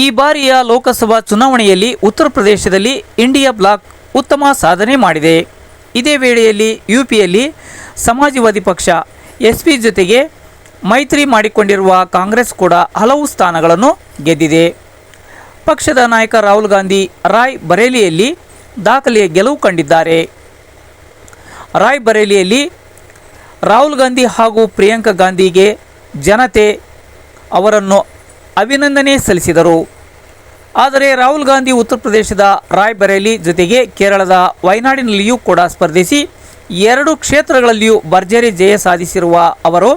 ಈ ಬಾರಿಯ ಲೋಕಸಭಾ ಚುನಾವಣೆಯಲ್ಲಿ ಉತ್ತರ ಪ್ರದೇಶದಲ್ಲಿ ಇಂಡಿಯಾ ಬ್ಲಾಕ್ ಉತ್ತಮ ಸಾಧನೆ ಮಾಡಿದೆ. ಇದೇ ವೇಳೆಯಲ್ಲಿ ಯುಪಿಯಲ್ಲಿ ಸಮಾಜವಾದಿ ಪಕ್ಷ ಎಸ್ ಪಿ ಜೊತೆಗೆ ಮೈತ್ರಿ ಮಾಡಿಕೊಂಡಿರುವ ಕಾಂಗ್ರೆಸ್ ಕೂಡ ಹಲವು ಸ್ಥಾನಗಳನ್ನು ಗೆದ್ದಿದೆ. ಪಕ್ಷದ ನಾಯಕ ರಾಹುಲ್ ಗಾಂಧಿ ರಾಯ್ ಬರೇಲಿಯಲ್ಲಿ ದಾಖಲೆಯ ಗೆಲುವು ಕಂಡಿದ್ದಾರೆ. ರಾಯ್ ಬರೇಲಿಯಲ್ಲಿ ರಾಹುಲ್ ಗಾಂಧಿ ಹಾಗೂ ಪ್ರಿಯಾಂಕಾ ಗಾಂಧಿಗೆ ಜನತೆ ಅವರನ್ನು ಅಭಿನಂದನೆ ಸಲ್ಲಿಸಿದರು. ಆದರೆ ರಾಹುಲ್ ಗಾಂಧಿ ಉತ್ತರ ಪ್ರದೇಶದ ರಾಯ್ಬರೇಲಿ ಜೊತೆಗೆ ಕೇರಳದ ವಯನಾಡಿನಲ್ಲಿಯೂ ಕೂಡ ಸ್ಪರ್ಧಿಸಿ ಎರಡು ಕ್ಷೇತ್ರಗಳಲ್ಲಿಯೂ ಭರ್ಜರಿ ಜಯ ಸಾಧಿಸಿರುವ ಅವರು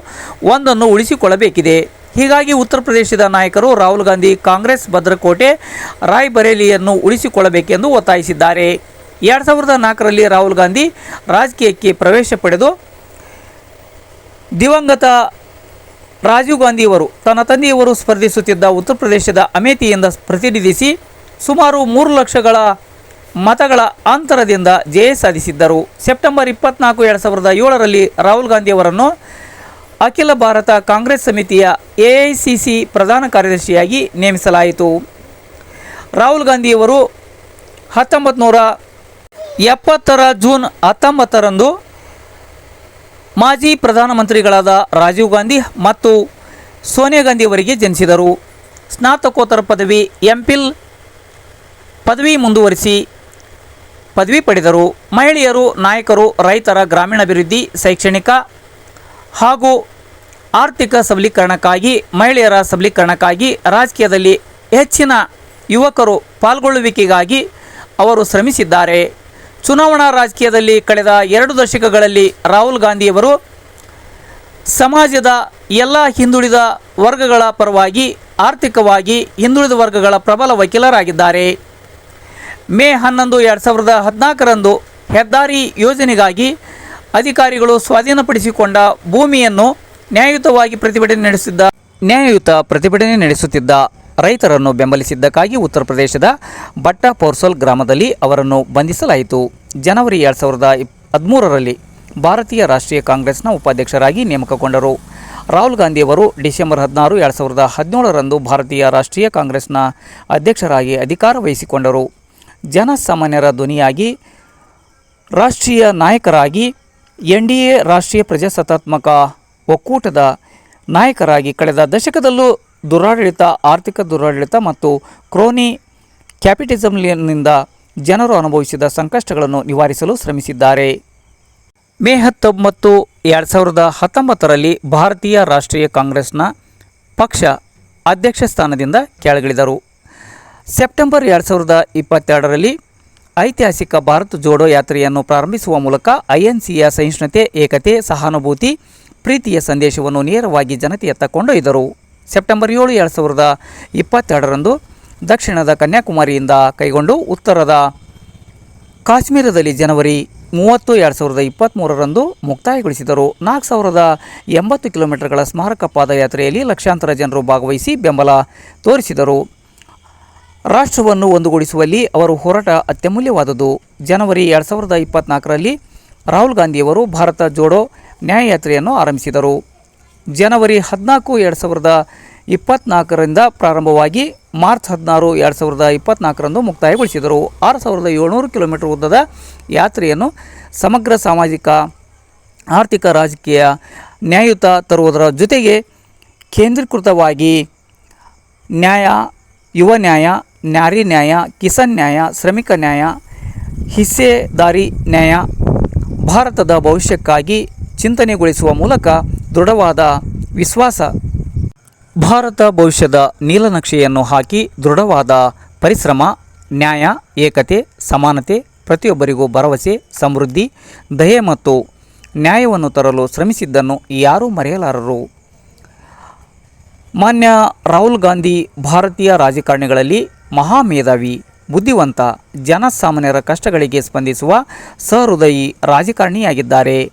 ಒಂದನ್ನು ಉಳಿಸಿಕೊಳ್ಳಬೇಕಿದೆ. ಹೀಗಾಗಿ ಉತ್ತರ ಪ್ರದೇಶದ ನಾಯಕರು ರಾಹುಲ್ ಗಾಂಧಿ ಕಾಂಗ್ರೆಸ್ ಭದ್ರಕೋಟೆ ರಾಯ್ಬರೇಲಿಯನ್ನು ಉಳಿಸಿಕೊಳ್ಳಬೇಕೆಂದು ಒತ್ತಾಯಿಸಿದ್ದಾರೆ. ಎರಡು ಸಾವಿರದ ನಾಲ್ಕರಲ್ಲಿ ರಾಹುಲ್ ಗಾಂಧಿ ರಾಜಕೀಯಕ್ಕೆ ಪ್ರವೇಶ ಪಡೆದು ದಿವಂಗತ ರಾಜೀವ್ ಗಾಂಧಿಯವರು ತನ್ನ ತಂದೆಯವರು ಸ್ಪರ್ಧಿಸುತ್ತಿದ್ದ ಉತ್ತರ ಪ್ರದೇಶದ ಅಮೇಥಿಯಿಂದ ಪ್ರತಿನಿಧಿಸಿ ಸುಮಾರು ಮೂರು ಲಕ್ಷಗಳ ಮತಗಳ ಅಂತರದಿಂದ ಜಯ ಸಾಧಿಸಿದ್ದರು. ಸೆಪ್ಟೆಂಬರ್ ಇಪ್ಪತ್ನಾಲ್ಕು, ಎರಡು ಸಾವಿರದ ಏಳರಲ್ಲಿ ರಾಹುಲ್ ಗಾಂಧಿಯವರನ್ನು ಅಖಿಲ ಭಾರತ ಕಾಂಗ್ರೆಸ್ ಸಮಿತಿಯ ಎಐಸಿಸಿ ಪ್ರಧಾನ ಕಾರ್ಯದರ್ಶಿಯಾಗಿ ನೇಮಿಸಲಾಯಿತು. ರಾಹುಲ್ ಗಾಂಧಿಯವರು ಹತ್ತೊಂಬತ್ತು ನೂರ ಎಪ್ಪತ್ತರ ಜೂನ್ ಹತ್ತೊಂಬತ್ತರಂದು ಮಾಜಿ ಪ್ರಧಾನಮಂತ್ರಿಗಳಾದ ರಾಜೀವ್ ಗಾಂಧಿ ಮತ್ತು ಸೋನಿಯಾ ಗಾಂಧಿ ಅವರಿಗೆ ಜನಿಸಿದರು. ಸ್ನಾತಕೋತ್ತರ ಪದವಿ ಎಂಪಿಲ್ ಪದವಿ ಮುಂದುವರಿಸಿ ಪದವಿ ಪಡೆದರು. ಮಹಿಳೆಯರು, ನಾಯಕರು, ರೈತರ ಗ್ರಾಮೀಣಾಭಿವೃದ್ಧಿ, ಶೈಕ್ಷಣಿಕ ಹಾಗೂ ಆರ್ಥಿಕ ಸಬಲೀಕರಣಕ್ಕಾಗಿ, ಮಹಿಳೆಯರ ಸಬಲೀಕರಣಕ್ಕಾಗಿ ರಾಜಕೀಯದಲ್ಲಿ ಹೆಚ್ಚಿನ ಯುವಕರು ಪಾಲ್ಗೊಳ್ಳುವಿಕೆಗಾಗಿ ಅವರು ಶ್ರಮಿಸಿದ್ದಾರೆ. ಚುನಾವಣಾ ರಾಜಕೀಯದಲ್ಲಿ ಕಳೆದ ಎರಡು ದಶಕಗಳಲ್ಲಿ ರಾಹುಲ್ ಗಾಂಧಿಯವರು ಸಮಾಜದ ಎಲ್ಲ ಹಿಂದುಳಿದ ವರ್ಗಗಳ ಪರವಾಗಿ ಆರ್ಥಿಕವಾಗಿ ಹಿಂದುಳಿದ ವರ್ಗಗಳ ಪ್ರಬಲ ವಕೀಲರಾಗಿದ್ದಾರೆ. ಮೇ ಹನ್ನೊಂದು, ಎರಡು ಸಾವಿರದ ಹದಿನಾಲ್ಕರಂದು ಹೆದ್ದಾರಿ ಯೋಜನೆಗಾಗಿ ಅಧಿಕಾರಿಗಳು ಸ್ವಾಧೀನಪಡಿಸಿಕೊಂಡ ಭೂಮಿಯನ್ನು ನ್ಯಾಯಯುತವಾಗಿ ಪ್ರತಿಭಟನೆ ನಡೆಸಿದ್ದ ನ್ಯಾಯಯುತ ಪ್ರತಿಭಟನೆ ನಡೆಸುತ್ತಿದ್ದ ರೈತರನ್ನು ಬೆಂಬಲಿಸಿದ್ದಕ್ಕಾಗಿ ಉತ್ತರ ಪ್ರದೇಶದ ಬಟ್ಟ ಪೋರ್ಸೋಲ್ ಗ್ರಾಮದಲ್ಲಿ ಅವರನ್ನು ಬಂಧಿಸಲಾಯಿತು. ಜನವರಿ ಎರಡು ಸಾವಿರದ ಹದಿಮೂರರಲ್ಲಿ ಭಾರತೀಯ ರಾಷ್ಟ್ರೀಯ ಕಾಂಗ್ರೆಸ್ನ ಉಪಾಧ್ಯಕ್ಷರಾಗಿ ನೇಮಕಗೊಂಡರು. ರಾಹುಲ್ ಗಾಂಧಿಯವರು ಡಿಸೆಂಬರ್ ಹದಿನಾರು ಎರಡು ಸಾವಿರದ ಹದಿನೇಳರಂದು ಭಾರತೀಯ ರಾಷ್ಟ್ರೀಯ ಕಾಂಗ್ರೆಸ್ನ ಅಧ್ಯಕ್ಷರಾಗಿ ಅಧಿಕಾರ ವಹಿಸಿಕೊಂಡರು. ಜನಸಾಮಾನ್ಯರ ಧ್ವನಿಯಾಗಿ ರಾಷ್ಟ್ರೀಯ ನಾಯಕರಾಗಿ, ಎನ್ ಡಿ ಎ ರಾಷ್ಟ್ರೀಯ ಪ್ರಜಾಸತ್ತಾತ್ಮಕ ಒಕ್ಕೂಟದ ನಾಯಕರಾಗಿ ಕಳೆದ ದಶಕದಲ್ಲೂ ದುರಾಡಳಿತ, ಆರ್ಥಿಕ ದುರಾಡಳಿತ ಮತ್ತು ಕ್ರೋನಿ ಕ್ಯಾಪಿಟಿಸಮ್ನಿಂದ ಜನರು ಅನುಭವಿಸಿದ ಸಂಕಷ್ಟಗಳನ್ನು ನಿವಾರಿಸಲು ಶ್ರಮಿಸಿದ್ದಾರೆ. ಮೇ ಹತ್ತೊಂಬತ್ತು, ಎರಡು ಸಾವಿರದ ಹತ್ತೊಂಬತ್ತರಲ್ಲಿ ಭಾರತೀಯ ರಾಷ್ಟ್ರೀಯ ಕಾಂಗ್ರೆಸ್ನ ಪಕ್ಷ ಅಧ್ಯಕ್ಷ ಸ್ಥಾನದಿಂದ ಕೆಳಗಿಳಿದರು. ಸೆಪ್ಟೆಂಬರ್ ಎರಡು ಸಾವಿರದ ಇಪ್ಪತ್ತೆರಡರಲ್ಲಿ ಐತಿಹಾಸಿಕ ಭಾರತ್ ಜೋಡೋ ಯಾತ್ರೆಯನ್ನು ಪ್ರಾರಂಭಿಸುವ ಮೂಲಕ ಐಎನ್ಸಿಯ ಸಹಿಷ್ಣುತೆ, ಏಕತೆ, ಸಹಾನುಭೂತಿ, ಪ್ರೀತಿಯ ಸಂದೇಶವನ್ನು ನೇರವಾಗಿ ಜನತೆಯತ್ತ ಕೊಂಡೊಯ್ದರು. ಸೆಪ್ಟೆಂಬರ್ ಏಳು, ಎರಡು ಸಾವಿರದ ಇಪ್ಪತ್ತೆರಡರಂದು ದಕ್ಷಿಣದ ಕನ್ಯಾಕುಮಾರಿಯಿಂದ ಕೈಗೊಂಡು ಉತ್ತರದ ಕಾಶ್ಮೀರದಲ್ಲಿ ಜನವರಿ ಮೂವತ್ತು, ಎರಡು ಸಾವಿರದ ಇಪ್ಪತ್ತ್ಮೂರರಂದು ಮುಕ್ತಾಯಗೊಳಿಸಿದರು. ನಾಲ್ಕು ಸಾವಿರದ ಎಂಬತ್ತು ಕಿಲೋಮೀಟರ್ಗಳ ಸ್ಮಾರಕ ಪಾದಯಾತ್ರೆಯಲ್ಲಿ ಲಕ್ಷಾಂತರ ಜನರು ಭಾಗವಹಿಸಿ ಬೆಂಬಲ ತೋರಿಸಿದರು. ರಾಷ್ಟ್ರವನ್ನು ಒಂದುಗೂಡಿಸುವಲ್ಲಿ ಅವರು ಹೋರಾಟ ಅತ್ಯಮೂಲ್ಯವಾದುದು ಜನವರಿ ಎರಡು ಸಾವಿರದ ಇಪ್ಪತ್ತ್ನಾಲ್ಕರಲ್ಲಿ ರಾಹುಲ್ ಗಾಂಧಿಯವರು ಭಾರತ ಜೋಡೋ ನ್ಯಾಯಯಾತ್ರೆಯನ್ನು ಆರಂಭಿಸಿದರು. ಜನವರಿ ಹದಿನಾಲ್ಕು ಎರಡು ಸಾವಿರದ ಇಪ್ಪತ್ತ್ನಾಲ್ಕರಿಂದ ಪ್ರಾರಂಭವಾಗಿ ಮಾರ್ಚ್ ಹದಿನಾರು ಎರಡು ಸಾವಿರದ ಇಪ್ಪತ್ನಾಲ್ಕರಂದು ಮುಕ್ತಾಯಗೊಳಿಸಿದರು. ಆರು ಸಾವಿರದ ಏಳ್ನೂರು ಕಿಲೋಮೀಟರ್ ಉದ್ದದ ಯಾತ್ರೆಯನ್ನು ಸಮಗ್ರ ಸಾಮಾಜಿಕ, ಆರ್ಥಿಕ, ರಾಜಕೀಯ, ನ್ಯಾಯಯುತ ತರುವುದರ ಜೊತೆಗೆ ಕೇಂದ್ರೀಕೃತವಾಗಿ ನ್ಯಾಯ, ಯುವ ನ್ಯಾಯ, ನಾರಿ ನ್ಯಾಯ, ಕಿಸಾನ್ ನ್ಯಾಯ, ಶ್ರಮಿಕ ನ್ಯಾಯ, ಹಿಸ್ಸೆದಾರಿ ನ್ಯಾಯ, ಭಾರತದ ಭವಿಷ್ಯಕ್ಕಾಗಿ ಚಿಂತನೆಗೊಳಿಸುವ ಮೂಲಕ ದೃಢವಾದ ವಿಶ್ವಾಸ. ಭಾರತ ಭವಿಷ್ಯದ ನೀಲನಕ್ಷೆಯನ್ನು ಹಾಕಿ ದೃಢವಾದ ಪರಿಶ್ರಮ, ನ್ಯಾಯ, ಏಕತೆ, ಸಮಾನತೆ, ಪ್ರತಿಯೊಬ್ಬರಿಗೂ ಭರವಸೆ, ಸಮೃದ್ಧಿ, ದಯೆ ಮತ್ತು ನ್ಯಾಯವನ್ನು ತರಲು ಶ್ರಮಿಸಿದ್ದನ್ನು ಯಾರೂ ಮರೆಯಲಾರರು. ಮಾನ್ಯ ರಾಹುಲ್ ಗಾಂಧಿ ಭಾರತೀಯ ರಾಜಕಾರಣಿಗಳಲ್ಲಿ ಮಹಾಮೇಧಾವಿ, ಬುದ್ಧಿವಂತ, ಜನಸಾಮಾನ್ಯರ ಕಷ್ಟಗಳಿಗೆ ಸ್ಪಂದಿಸುವ ಸಹೃದಯಿ ರಾಜಕಾರಣಿಯಾಗಿದ್ದಾರೆ.